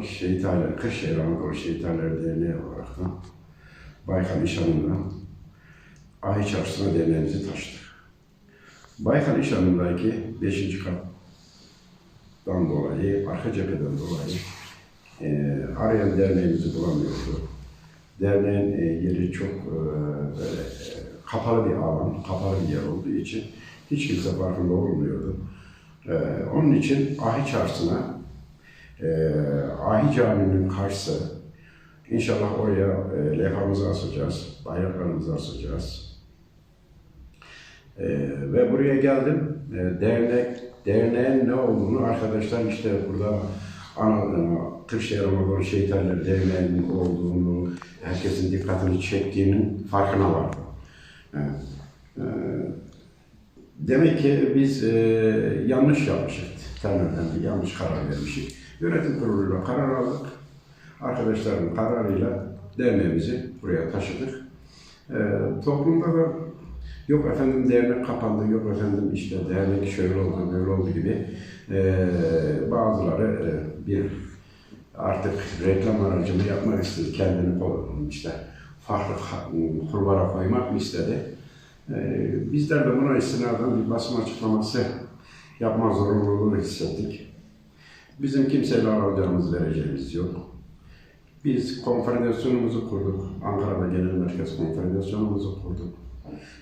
Anadolu Şehithaneleri, Kırşehir Anadolu Şehithaneleri Derneği olarak da Baykal İşhanı'ndan Ahi Çarşısı'na derneğimizi taşıdık. Baykal İşhanı'ndaki 5. kattan dolayı, arka cepheden dolayı e, arayan derneğimizi bulamıyordu. Derneğin e, yeri çok e, böyle e, kapalı bir alan, kapalı bir yer olduğu için hiç kimse farkında olmuyordu. E, onun için Ahi Çarşısı'na, e, Ahi Camii'nin karşısı, inşallah oraya e, levhamızı asacağız, bayraklarımızı asacağız. E, ve buraya geldim. E, dernek, derneğin ne olduğunu arkadaşlar işte burada ana, Kırşehir Anadolu Şehitlerleri Derneği'nin olduğunu, herkesin dikkatini çektiğinin farkına vardım. Evet. Demek ki biz e, yanlış yapmışız. Bir yanlış karar vermişiz. Yönetim kuruluyla karar aldık. Arkadaşların kararıyla derneğimizi buraya taşıdık. E, toplumda da yok efendim dernek kapandı, yok efendim işte dernek şöyle oldu, böyle oldu gibi e, bazıları e, bir artık reklam aracını yapmak istedi. Kendini işte farklı kulvara koymak mı istedi. Ee, bizler de buna istinaden bir basın açıklaması yapma zorunluluğu hissettik. Bizim kimseyle alacağımız vereceğimiz yok. Biz konfederasyonumuzu kurduk. Ankara'da Genel Merkez Konfederasyonumuzu kurduk.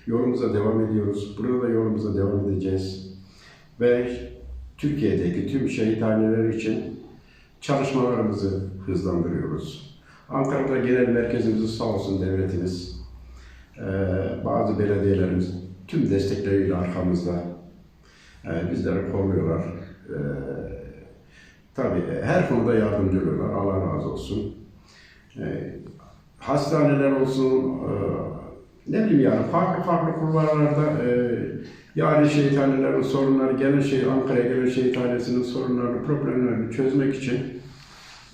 Yolumuza devam ediyoruz. Burada da yolumuza devam edeceğiz. Ve Türkiye'deki tüm şehithaneler için çalışmalarımızı hızlandırıyoruz. Ankara'da genel merkezimiz sağ olsun devletimiz, bazı belediyelerimiz tüm destekleriyle arkamızda eee, bizleri kolluyorlar. Eee tabii her konuda yardımcı oluyorlar. Allah razı olsun. Eee, hastaneler olsun, eee, ne bileyim yani farklı farklı kulvarlarda eee yani şehithanelerin sorunları, gelen şey Ankara gelen şehithanesinin sorunlarını, problemlerini çözmek için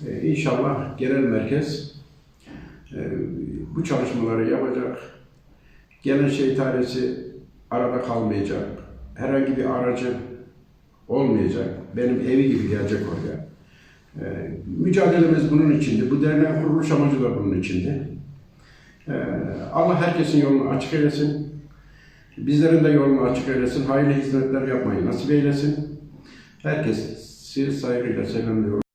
e, inşallah genel merkez e, bu çalışmaları yapacak. Gelen şehithanesi arada kalmayacak. Herhangi bir aracı olmayacak. Benim evi gibi gelecek oraya. E, mücadelemiz bunun içindi. Bu derneğin kuruluş amacı da bunun içindi. E, Allah herkesin yolunu açık eylesin. Bizlerin de yolunu açık eylesin. Hayırlı hizmetler yapmayı nasip eylesin. Herkesi saygıyla selamlıyorum.